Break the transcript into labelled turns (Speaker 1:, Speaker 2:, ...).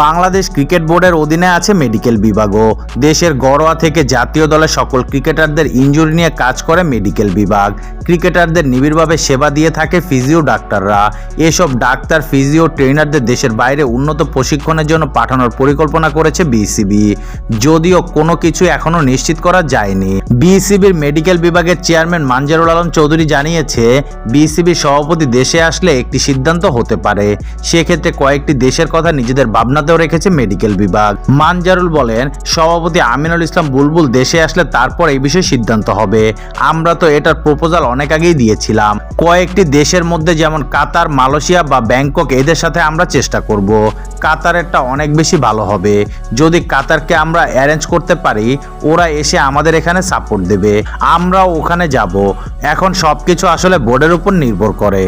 Speaker 1: Bangladesh cricket বোর্ডের অধীনে আছে মেডিকেল বিভাগও। দেশের গড়োয়া থেকে জাতীয় দলের সকল ক্রিকেটারদের ইনজুরি নিয়ে কাজ করে মেডিকেল বিভাগ। ক্রিকেটারদের নিবিড়ভাবে সেবা দিয়ে থাকে ফিজিও ডাক্তাররা। এসব ডাক্তার, ফিজিও ট্রেনারদের দেশের বাইরে উন্নত প্রশিক্ষণের জন্য পাঠানোর পরিকল্পনা করেছে বিসিবি। যদিও কোনো কিছু এখনও নিশ্চিত করা যায়নি। বিসিবির মেডিকেল বিভাগের চেয়ারম্যান মানজারুল আলম চৌধুরী জানিয়েছে, বিসিবির সভাপতি দেশে আসলে একটি সিদ্ধান্ত হতে পারে। সেক্ষেত্রে কয়েকটি দেশের কথা নিজেদের ভাবনাতেও রেখেছে মেডিকেল বিভাগ। মানজারুল বলেন, সভাপতি আমিনুল ইসলাম বুলবুল দেশে আসলে তারপর এই বিষয়ে সিদ্ধান্ত হবে। আমরা তো এটার প্রপোজাল অনেক আগেই দিয়েছিলাম। কয়েকটি দেশের মধ্যে যেমন কাতার, মালয়েশিয়া বা ব্যাংকক, এদের সাথে আমরা চেষ্টা করব। কাতারেরটা অনেক বেশি ভালো হবে। যদি কাতারকে আমরা অ্যারেঞ্জ করতে পারি, ওরা এসে আমাদের এখানে সাপোর্ট দেবে। আমরাও ওখানে যাব। এখন সবকিছু আসলে বোর্ডের উপর নির্ভর করে।